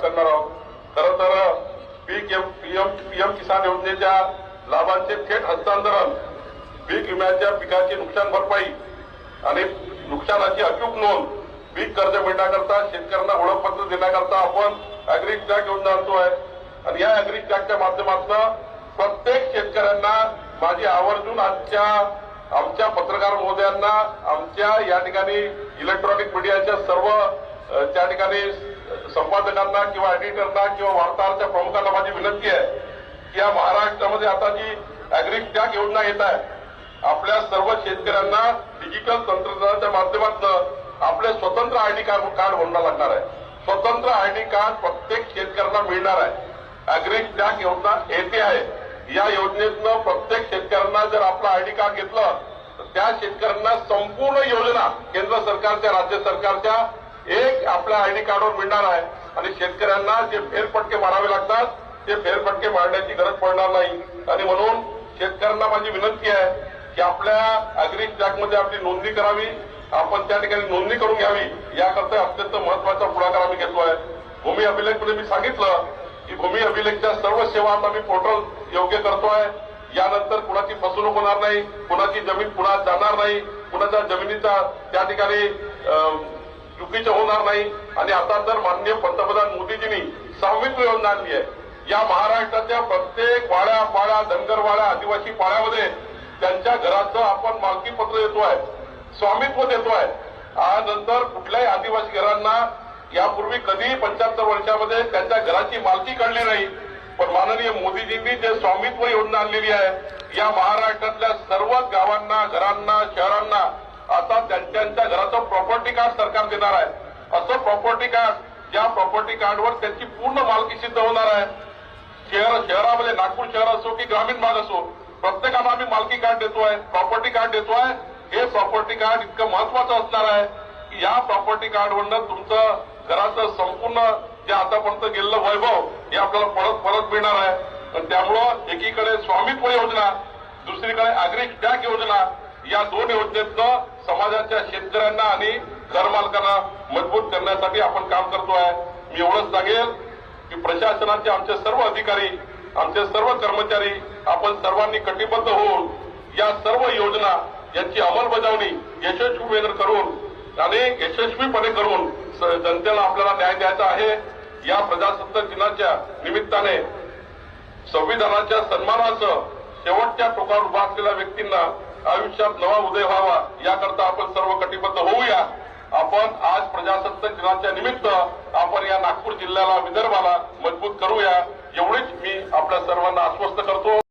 करणार आहोत. खरं तर पीक पीएम पीएम किसान योजनेच्या लाभांचे थेट हस्तांतरण पीक विम्याच्या पिकाची नुकसान भरपाई आणि नुकसानाची अचूक नोंद पीक कर्ज मिळण्याकरता शेतकऱ्यांना ओळखपत्र देण्याकरता आपण अॅग्री घेऊन योजना आणतोय आणि या अॅग्री टॅगच्या माध्यमातून प्रत्येक शेतकऱ्यांना माझी आवर्जून आजच्या आमच्या पत्रकार महोदयांना आमच्या या ठिकाणी इलेक्ट्रॉनिक मीडियाच्या सर्व त्या ठिकाणी संपादकांना किंवा एडिटरना किंवा वार्ताहरच्या प्रमुखांना माझी विनंती आहे की या महाराष्ट्रामध्ये आता जी अॅग्री टॅग योजना येत आहे आपल्या सर्व शेतकऱ्यांना डिजिटल तंत्रज्ञानाच्या माध्यमातून आपले स्वतंत्र आयडी कार्ड कार्ड होणं लागणार आहे. स्वतंत्र आयडी कार्ड प्रत्येक शेतकऱ्यांना मिळणार आहे. अॅग्री टॅग योजना येते आहे. या योजनेतनं प्रत्येक शेतकऱ्यांना जर आपलं आयडी कार्ड घेतलं तर त्या शेतकऱ्यांना संपूर्ण योजना केंद्र सरकारच्या राज्य सरकारच्या एक आपल्या आयडी कार्डवर मिळणार आहे. आणि शेतकऱ्यांना जे फेरफटके मारावे लागतात ते फेरफटके मारण्याची गरज पडणार नाही. आणि म्हणून शेतकऱ्यांना माझी विनंती आहे की आपल्या अॅग्री मध्ये आपली नोंदणी करावी. आपण त्या ठिकाणी नोंदणी करून घ्यावी. याकरता अत्यंत महत्त्वाचा पुढाकार आम्ही घेतोय. भूमी अभिलेखमध्ये मी सांगितलं की भूमी अभिलेखच्या सर्व सेवा आता मी पोर्टल योग्य करतोय. यानंतर कुणाची फसवणूक होणार नाही कुणाची जमीन कुणा जाणार नाही कुणाच्या जमिनीचा त्या ठिकाणी अं, चुकीचं होणार नाही. आणि आता तर माननीय पंतप्रधान मोदीजींनी सहावीत्व योजना आणली आहे. या महाराष्ट्राच्या प्रत्येक वाड्या पाड्या धनगरवाड्या आदिवासी पाड्यामध्ये त्यांच्या घराचं आपण मालकी पत्र देतोय स्वामित्व देतोय. आज नंतर कुठल्याही आदिवासी घरांना यापूर्वी कधीही पंच्याहत्तर वर्षामध्ये त्यांच्या घराची मालकी काढली नाही. पण माननीय मोदीजींनी जे स्वामित्व योजना आणलेली आहे या महाराष्ट्रातल्या सर्वच गावांना घरांना शहरांना आता त्यांच्या घराचं प्रॉपर्टी कार्ड सरकार देणार आहे. असं प्रॉपर्टी कार्ड ज्या प्रॉपर्टी कार्डवर त्यांची पूर्ण मालकी सिद्ध होणार आहे. शहर शहरामध्ये नागपूर शहर असो की ग्रामीण भाग असो प्रत्येकाला आम्ही मालकी कार्ड देतो आहे प्रॉपर्टी कार्ड देतो आहे. हे प्रॉपर्टी कार्ड इतकं महत्वाचं असणार आहे की या प्रॉपर्टी कार्डवरनं तुमचं घराचं संपूर्ण जे आतापर्यंत गेलेलं वैभव हे आपल्याला परत परत मिळणार आहे. त्यामुळं एकीकडे स्वामित्व योजना दुसरीकडे अग्री टॅक योजना या दोन योजनेतनं समाजाच्या शेतकऱ्यांना आणि घरमालकांना मजबूत करण्यासाठी आपण काम करतोय. मी एवढंच सांगेल की प्रशासनाचे आमचे सर्व अधिकारी आमचे सर्व कर्मचारी आपण सर्वांनी कटिबद्ध होऊन या सर्व योजना यांची अंमलबजावणी यशस्वी करून आणि यशस्वीपणे करून जनतेला आपल्याला न्याय द्यायचा आहे. या प्रजासत्ताक दिनाच्या निमित्ताने संविधानाच्या सन्मानाचं शेवटच्या टोकावर उभा असलेल्या व्यक्तींना आयुष्यात नवा उदय व्हावा याकरता आपण सर्व कटिबद्ध होऊया. आपण आज प्रजासत्ताक दिनाच्या निमित्त आपण या नागपूर जिल्ह्याला विदर्भाला मजबूत करूया. एवढीच मी आपल्या सर्वांना आश्वस्त करतो.